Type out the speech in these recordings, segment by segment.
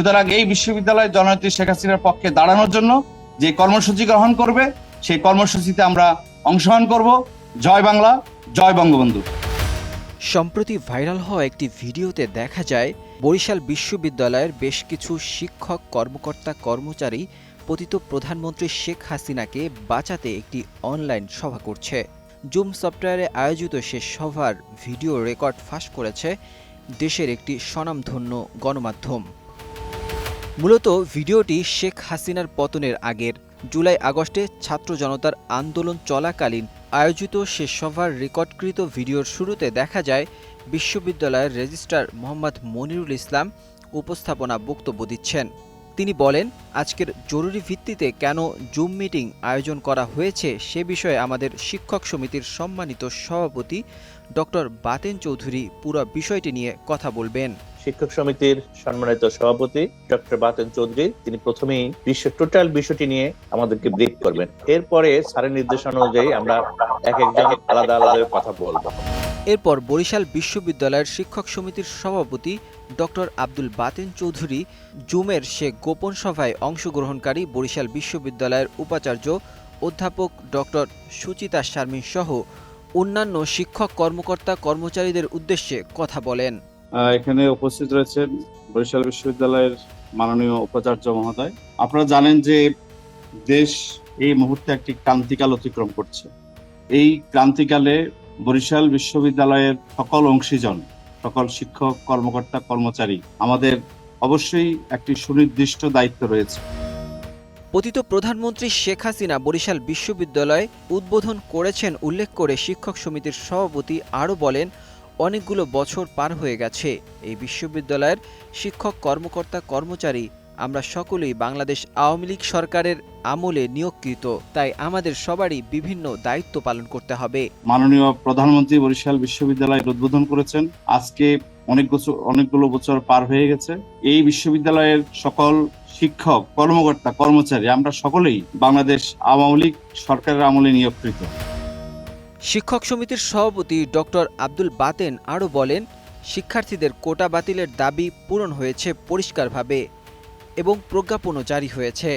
সুতরাং এই বিশ্ববিদ্যালয় জননেত্রী শেখ হাসিনার পক্ষে দাঁড়ানোর জন্য যে কর্মসূচি গ্রহণ করবে, সেই কর্মসূচিতে আমরা অংশগ্রহণ করব। জয় বাংলা, জয় বঙ্গবন্ধু। সম্প্রতি ভাইরাল হওয়া একটি ভিডিওতে দেখা যায়, বরিশাল বিশ্ববিদ্যালয়ের বেশ কিছু শিক্ষক, কর্মকর্তা, কর্মচারী পতিত প্রধানমন্ত্রী শেখ হাসিনাকে বাঁচাতে একটি অনলাইন সভা করছে। জুম সফটওয়্যারে আয়োজিত সে সভার ভিডিও রেকর্ড ফাঁস করেছে দেশের একটি স্বনামধন্য গণমাধ্যম। মূলত ভিডিওটি শেখ হাসিনার পতনের আগের জুলাই আগস্টে ছাত্র জনতার আন্দোলন চলাকালীন আয়োজিত সে সভার রেকর্ডকৃত ভিডিওর শুরুতে দেখা যায়, বিশ্ববিদ্যালয়ের রেজিস্ট্রার মোহাম্মদ মনিরুল ইসলাম উপস্থাপনা বক্তব্য দিচ্ছেন। তিনি বলেন, আজকের জরুরি ভিত্তিতে কেন জুম মিটিং আয়োজন করা হয়েছে সে বিষয়ে আমাদের শিক্ষক সমিতির সম্মানিত সভাপতি ডক্টর বাতেন চৌধুরী পুরো বিষয়টি নিয়ে কথা বলবেন। শিক্ষক সমিতির সম্মানিত সভাপতি ডক্টর বাতেন চৌধুরী, তিনি প্রথমেই বিশ্ব, টোটাল বিষয়টি নিয়ে আমাদেরকে ব্রিফ করবেন। এরপরে স্যারের নির্দেশনা অনুযায়ী আমরা এক একজন আলাদা আলাদা কথা বলব। এরপর বরিশাল বিশ্ববিদ্যালয়ের শিক্ষক সমিতির সভাপতি ডক্টর আব্দুল বাতেন চৌধুরী, জুমের সে গোপন সভায় অংশগ্রহণকারী বরিশাল বিশ্ববিদ্যালয়ের উপাচার্য অধ্যাপক ডক্টর সুচিতা শারমিন সহ অন্যান্য শিক্ষক কর্মকর্তা কর্মচারীদের উদ্দেশ্যে কথা বলেন। এখানে উপস্থিত রয়েছেন বরিশাল বিশ্ববিদ্যালয়ের মাননীয় উপাচার্য মহোদয়। আপনারা জানেন যে দেশ এই মুহূর্তে একটি ক্রান্তিকাল অতিক্রম করছে। এই ক্রান্তিকালে বরিশাল বিশ্ববিদ্যালয়ের সকল অংশীজন, সকল শিক্ষক, কর্মকর্তা, কর্মচারী আমাদের অবশ্যই একটি সুনির্দিষ্ট দায়িত্ব রয়েছে। পতিত প্রধানমন্ত্রী শেখ হাসিনা বরিশাল বিশ্ববিদ্যালয় উদ্বোধন করেছেন উল্লেখ করে শিক্ষক সমিতির সভাপতি আরও বলেন অনেকগুলো বছর পার হয়ে গেছে। এই বিশ্ববিদ্যালয়ের শিক্ষক, কর্মকর্তা, কর্মচারী আমরা সকলেই বাংলাদেশ আওয়ামী লীগ সরকারের আমলে নিয়োগকৃত। তাই আমাদের সবারই বিভিন্ন দায়িত্ব পালন করতে হবে। মাননীয় প্রধানমন্ত্রী বরিশাল বিশ্ববিদ্যালয়ের উদ্বোধন করেছেন। আজকে অনেক বছর, অনেকগুলো বছর পার হয়ে গেছে। এই বিশ্ববিদ্যালয়ের সকল শিক্ষক, কর্মকর্তা, কর্মচারী আমরা সকলেই বাংলাদেশ আওয়ামী লীগ সরকারের আমলে নিয়োগকৃত। শিক্ষক সমিতির সভাপতি ডক্টর আব্দুল বাতেন আরও বলেন, শিক্ষার্থীদের কোটা বাতিলের দাবি পূরণ হয়েছে পরিষ্কারভাবে এবং প্রজ্ঞাপনও জারি হয়েছে।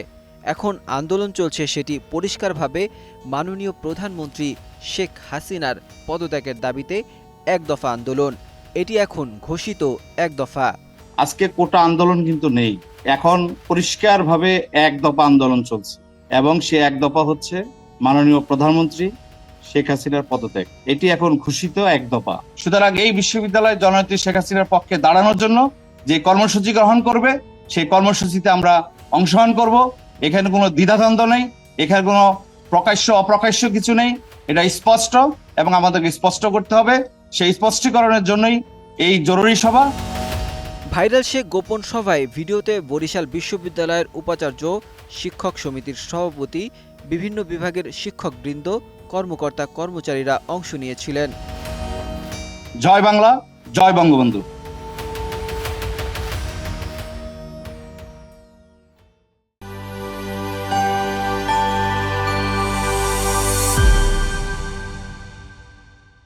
এখন আন্দোলন চলছে সেটি পরিষ্কারভাবে মাননীয় প্রধানমন্ত্রী শেখ হাসিনার পদত্যাগের দাবিতে এক দফা আন্দোলন। এটি এখন ঘোষিত এক দফা। আজকে কোটা আন্দোলন কিন্তু নেই। এখন পরিষ্কারভাবে এক দফা আন্দোলন চলছে এবং সে এক দফা হচ্ছে মাননীয় প্রধানমন্ত্রী শেখ হাসিনার পদত্যাগ। এটি এখন ঘোষিত এক দফা। সুতরাং এই বিশ্ববিদ্যালয় জননেত্রী শেখ হাসিনার পক্ষে দাঁড়ানোর জন্য যে কর্মসূচি গ্রহণ করবে সেই কর্মসূচিতে আমরা অংশগ্রহণ করব। এখানে কোনো দ্বিধাদ্বন্দ্ব নেই এখানে কোনো প্রকাশ্য অপ্রকাশ্য কিছু নেই। এটা স্পষ্ট এবং আমাদেরকে স্পষ্ট করতে হবে। সেই স্পষ্টীকরণের জন্যই এই জরুরি সভা। ভাইরাল সে গোপন সভায় ভিডিওতে বরিশাল বিশ্ববিদ্যালয়ের উপাচার্য শিক্ষক সমিতির সভাপতি বিভিন্ন বিভাগের শিক্ষকবৃন্দ কর্মকর্তা কর্মচারীরা অংশ নিয়েছিলেন। জয় বাংলা জয় বঙ্গবন্ধু।